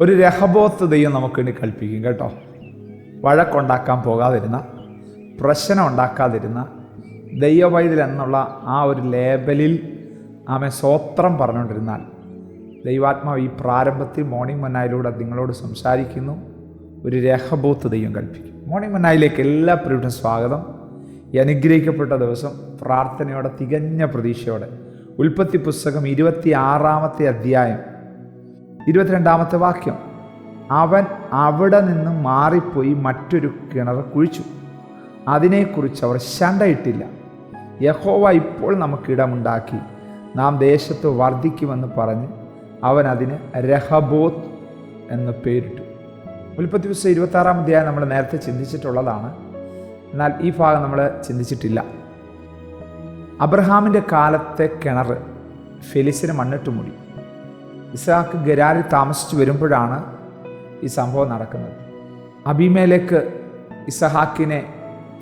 ഒരു രഹബോത്ത് ദൈവം നമുക്ക് വേണ്ടി കൽപ്പിക്കും കേട്ടോ. വഴക്കുണ്ടാക്കാൻ പോകാതിരുന്ന പ്രശ്നം ഉണ്ടാക്കാതിരുന്ന ദൈവവൈദ്യൽ എന്നുള്ള ആ ഒരു ലേബലിൽ ആമെ സ്വോത്രം പറഞ്ഞുകൊണ്ടിരുന്നാൽ ദൈവാത്മാവ് ഈ പ്രാരംഭത്തിൽ മോർണിംഗ് മന്നായിലൂടെ നിങ്ങളോട് സംസാരിക്കുന്നു. ഒരു രഹബോത്ത് ദൈവം കൽപ്പിക്കും. മോർണിംഗ് മന്നായിലേക്ക് എല്ലാ പ്രിയപ്പെട്ട സ്വാഗതം. ഈ അനുഗ്രഹിക്കപ്പെട്ട ദിവസം പ്രാർത്ഥനയോടെ തികഞ്ഞ പ്രതീക്ഷയോടെ. ഉൽപ്പത്തി പുസ്തകം ഇരുപത്തി ആറാമത്തെ അധ്യായം ഇരുപത്തിരണ്ടാമത്തെ വാക്യം. അവൻ അവിടെ നിന്ന് മാറിപ്പോയി മറ്റൊരു കിണർ കുഴിച്ചു. അതിനെക്കുറിച്ച് അവർ ശണ്ടയിട്ടില്ല. യഹോവ ഇപ്പോൾ നമുക്ക് ഇടമുണ്ടാക്കി. നാം ദേശത്ത് വർദ്ധിക്കുമെന്ന് പറഞ്ഞ് അവൻ അതിന് രഹബോത്ത് എന്ന് പേരിട്ടു. ഉൽപ്പത്തി പുസ്തകം ഇരുപത്താറാം അധ്യായം നമ്മൾ നേരത്തെ ചിന്തിച്ചിട്ടുള്ളതാണ്. എന്നാൽ ഈ ഭാഗം നമ്മൾ ചിന്തിച്ചിട്ടില്ല. അബ്രഹാമിന്റെ കാലത്തെ കിണർ ഫെലിസിന് മണ്ണിട്ട് മൂടി. ഇസാക്ക് ഗരാരിൽ താമസിച്ചു വരുമ്പോഴാണ് ഈ സംഭവം നടക്കുന്നത്. അബിമേലേക്ക് ഇസഹാക്കിനെ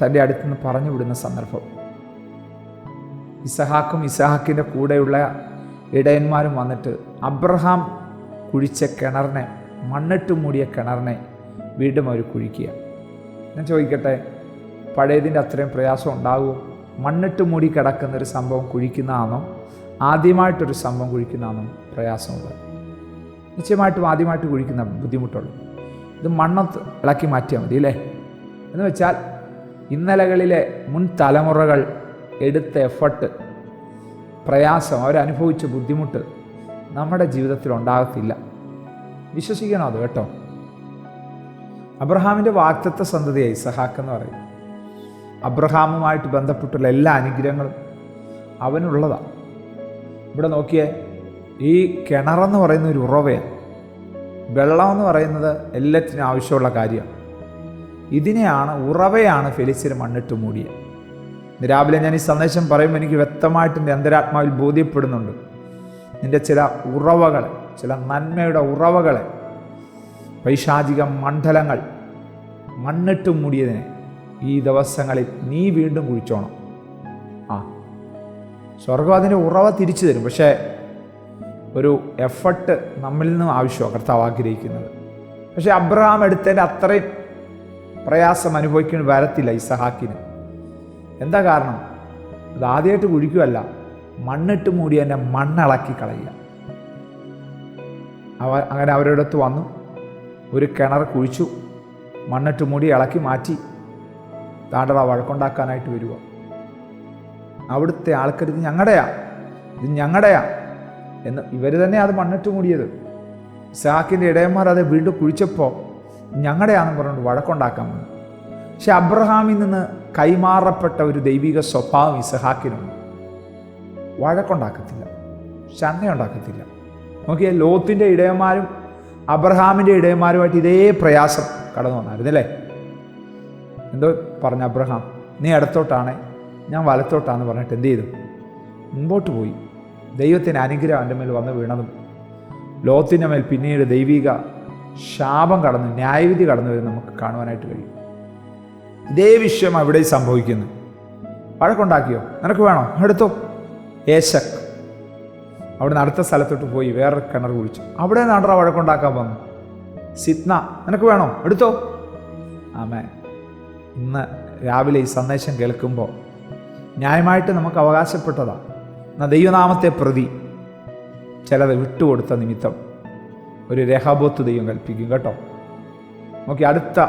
തന്റെ അടുത്തുനിന്ന് പറഞ്ഞു വിടുന്ന സന്ദർഭം. ഇസഹാക്കും ഇസഹാക്കിന്റെ കൂടെയുള്ള ഇടയന്മാരും വന്നിട്ട് അബ്രഹാം കുഴിച്ച കിണറിനെ മണ്ണിട്ട് മൂടിയ കിണറിനെ വീണ്ടും അവർ കുഴിക്കുക. ഞാൻ ചോദിക്കട്ടെ പഴയതിന്റെ അത്രയും പ്രയാസം ഉണ്ടാകുമോ? മണ്ണിട്ട് മൂടി കിടക്കുന്നൊരു സംഭവം കുഴിക്കുന്നതാണോ? ആദ്യമായിട്ടൊരു സംഭവം കുഴിക്കുന്നതാണ് പ്രയാസമുള്ളത്. നിശ്ചയമായിട്ടും ആദ്യമായിട്ട് കുഴിക്കുന്ന ബുദ്ധിമുട്ടുള്ളൂ. ഇത് മണ്ണത്ത് ഇളക്കി മാറ്റിയാൽ മതി അല്ലേ? എന്ന് വെച്ചാൽ ഇന്നലകളിലെ മുൻ തലമുറകൾ എടുത്ത എഫർട്ട് പ്രയാസം അവരനുഭവിച്ച ബുദ്ധിമുട്ട് നമ്മുടെ ജീവിതത്തിൽ ഉണ്ടാകത്തില്ല. വിശ്വസിക്കണം അത് കേട്ടോ. അബ്രഹാമിന്റെ വാക്തത്വ സന്തതിയായി ഇസഹാക്ക് എന്ന് പറയും. അബ്രഹാമുമായിട്ട് ബന്ധപ്പെട്ടുള്ള എല്ലാ അനുഗ്രഹങ്ങളും അവനുള്ളതാണ് ഇവിടെ നോക്കിയേ ഈ കിണറെന്ന് പറയുന്ന ഒരു ഉറവയാണ് വെള്ളം എന്ന് പറയുന്നത് എല്ലാത്തിനും ആവശ്യമുള്ള കാര്യമാണ്. ഇതിനെയാണ് ഉറവയാണ് ഫെലിസിന് മണ്ണിട്ട് മൂടിയത്. രാവിലെ ഞാൻ ഈ സന്ദേശം പറയുമ്പോൾ എനിക്ക് വ്യക്തമായിട്ട് എന്റെ അന്തരാത്മാവിൽ ബോധ്യപ്പെടുന്നുണ്ട്. നിന്റെ ചില ഉറവകളെ ചില നന്മയുടെ ഉറവകളെ പൈശാചിക മണ്ഡലങ്ങൾ മണ്ണിട്ട് മൂടിയതിനെ ഈ ദിവസങ്ങളിൽ നീ വീണ്ടും കുഴിച്ചോണം. ആ സ്വർഗം അതിന്റെ ഉറവ തിരിച്ചു തരും. പക്ഷേ ഒരു എഫർട്ട് നമ്മിൽ നിന്നും ആവശ്യമാണ് കർത്താവ് ആഗ്രഹിക്കുന്നത്. പക്ഷേ അബ്രഹാം എടുത്തതിന്റെ അത്രയും പ്രയാസം അനുഭവിക്കുന്ന വരത്തില്ല ഇസഹാക്കിന്. എന്താ കാരണം? അത് ആദ്യമായിട്ട് കുഴിക്കുമല്ല മണ്ണിട്ട് മൂടി എന്നെ മണ്ണിളക്കി കളയുക. അവ അങ്ങനെ അവരുടെ അടുത്ത് വന്നു ഒരു കിണർ കുഴിച്ചു മണ്ണിട്ട് മൂടി ഇളക്കി മാറ്റി താണ്ടറ വഴക്കുണ്ടാക്കാനായിട്ട് വരിക അവിടുത്തെ ആൾക്കാർ ഇത് ഞങ്ങളുടെയാ ഇത് ഞങ്ങളുടെയാ എന്ന് ഇവർ തന്നെ അത് മണ്ണിട്ട് മൂടിയത്. ഇസാഖിന്റെ ഇടയന്മാർ അത് വീണ്ടും കുഴിച്ചപ്പോൾ ഞങ്ങളുടെയാണെന്ന് പറഞ്ഞുകൊണ്ട് വഴക്കുണ്ടാക്കാൻ വന്നു. പക്ഷെ അബ്രഹാമിൽ നിന്ന് കൈമാറപ്പെട്ട ഒരു ദൈവിക സ്വഭാവം ഇസഹാക്കിനുണ്ട് വഴക്കുണ്ടാക്കത്തില്ല. ചന്നയുണ്ടാക്കത്തില്ല നോക്കിയാൽ ലോത്തിന്റെ ഇടയന്മാരും അബ്രഹാമിന്റെ ഇടയന്മാരുമായിട്ട് ഇതേ പ്രയാസം കടന്നു വന്നായിരുന്നല്ലേ? എന്തോ പറഞ്ഞു അബ്രഹാം നീ ഇടത്തോട്ടാണേ ഞാൻ വലത്തോട്ടാന്ന് പറഞ്ഞിട്ട് എന്ത് ചെയ്തു? മുമ്പോട്ട് പോയി. ദൈവത്തിന്റെ അനുഗ്രഹം എന്റെ മേൽ വന്ന് വീണതും ലോത്തിന്റെ മേൽ പിന്നീട് ദൈവിക ശാപം കടന്നു ന്യായവിധി കടന്നു വരും നമുക്ക് കാണുവാനായിട്ട് കഴിയും. ഇതേ വിഷയം അവിടെ സംഭവിക്കുന്നു. വഴക്കുണ്ടാക്കിയോ? നിനക്ക് വേണോ? എടുത്തോ. ഏശക്. അവിടെ അടുത്ത സ്ഥലത്തോട്ട് പോയി വേറൊരു കിണർ കുഴിച്ചു. അവിടെ നടറ വഴക്കുണ്ടാക്കാൻ വന്നു. സിത്ന നിനക്ക് വേണോ? എടുത്തോ. ആമേ ഇന്ന് രാവിലെ ഈ സന്ദേശം കേൾക്കുമ്പോൾ ന്യായമായിട്ട് നമുക്ക് അവകാശപ്പെട്ടതാണ്. എന്നാൽ ദൈവനാമത്തെ പ്രതി ചിലത് വിട്ടുകൊടുത്ത നിമിത്തം ഒരു രേഖാബോത്ത് ദൈവം കൽപ്പിക്കും കേട്ടോ. നോക്കി അടുത്ത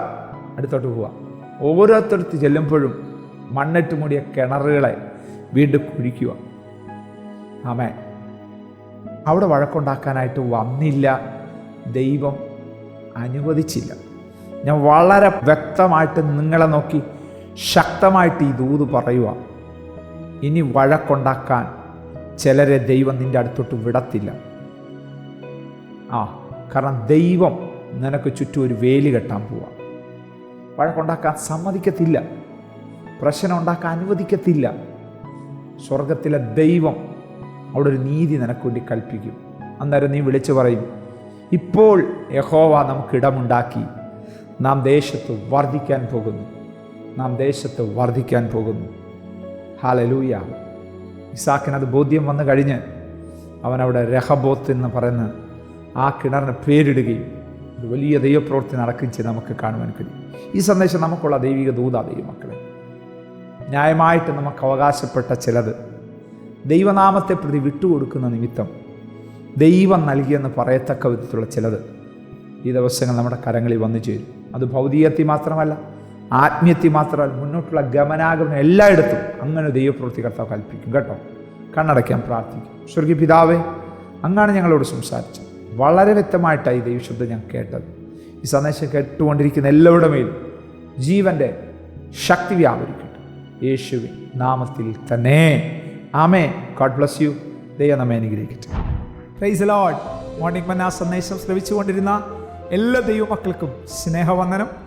അടുത്തോട്ട് പോവാം. ഓരോരുത്തടുത്ത് ചെല്ലുമ്പോഴും മണ്ണിട്ട് മൂടിയ കിണറുകളെ വീണ്ടും കുഴിക്കുക. ആമേ അവിടെ വഴക്കുണ്ടാക്കാനായിട്ട് വന്നില്ല. ദൈവം അനുവദിച്ചില്ല. ഞാൻ വളരെ വ്യക്തമായിട്ട് നിങ്ങളെ നോക്കി ശക്തമായിട്ട് ഈ ദൂത് പറയുക ഇനി വഴക്കുണ്ടാക്കാൻ ചിലരെ ദൈവം നിന്റെ അടുത്തോട്ട് വിടത്തില്ല. ആ കാരണം ദൈവം നിനക്ക് ചുറ്റും ഒരു വേലി കെട്ടാൻ പോവാം. വഴക്കുണ്ടാക്കാൻ സമ്മതിക്കത്തില്ല. പ്രശ്നം ഉണ്ടാക്കാൻ അനുവദിക്കത്തില്ല. സ്വർഗത്തിലെ ദൈവം അവിടെ ഒരു നീതി നിനക്ക് വേണ്ടി കൽപ്പിക്കും. അന്നേരം നീ വിളിച്ചു പറയും ഇപ്പോൾ യഹോവ നമുക്ക് ഇടമുണ്ടാക്കി. നാം ദേശത്ത് വർദ്ധിക്കാൻ പോകുന്നു. നാം ദേശത്ത് വർദ്ധിക്കാൻ പോകുന്നു. ഹാലലൂയ. ഇസാക്കിന് അത് ബോധ്യം വന്നു കഴിഞ്ഞ് അവൻ അവിടെ രഹബോത്ത് എന്ന് പറയുന്ന ആ കിണറിന് പേരിടുകയും ഒരു വലിയ ദൈവപ്രവൃത്തി നടക്കുകയും ചെയ്ത് നമുക്ക് കാണുവാൻ കഴിയും. ഈ സന്ദേശം നമുക്കുള്ള ദൈവിക ദൂത ദൈവമക്കളെ. ന്യായമായിട്ട് നമുക്ക് അവകാശപ്പെട്ട ചിലത് ദൈവനാമത്തെ പ്രതി വിട്ടുകൊടുക്കുന്ന നിമിത്തം ദൈവം നൽകിയെന്ന് പറയത്തക്ക വിധത്തിലുള്ള ചിലത് ഈ ദിവസങ്ങൾ നമ്മുടെ കരങ്ങളിൽ വന്നു ചേരും. അത് ഭൗതികത്തിൽ മാത്രമല്ല ആത്മീയത്തിൽ മാത്രമല്ല മുന്നോട്ടുള്ള ഗമനാഗമനം എല്ലായിടത്തും അങ്ങനെ ദൈവപ്രവൃത്തി കർത്താവ് കൽപ്പിക്കും കേട്ടോ? കണ്ണടയ്ക്കാൻ പ്രാർത്ഥിക്കും. സ്വർഗീയ പിതാവേ അങ്ങാണ് ഞങ്ങളോട് സംസാരിച്ചത്. വളരെ വ്യക്തമായിട്ടായി ദൈവശബ്ദം ഞാൻ കേട്ടത്. ഈ സന്ദേശം കേട്ടുകൊണ്ടിരിക്കുന്ന എല്ലാവരുടെ മേലും ജീവന്റെ ശക്തി വ്യാപരിക്കട്ടെ. യേശുവിൻ നാമത്തിൽ തന്നെ. ആമേ ഗോഡ് ബ്ലസ് യു ദൈവം നമ്മെ അനുഗ്രഹിക്കട്ടെ. പ്രൈസ് ലോഡ് മോർണിംഗ് മന്ന സന്ദേശം ശ്രവിച്ചുകൊണ്ടിരുന്ന എല്ലാ ദൈവമക്കൾക്കും സ്നേഹവന്ദനം.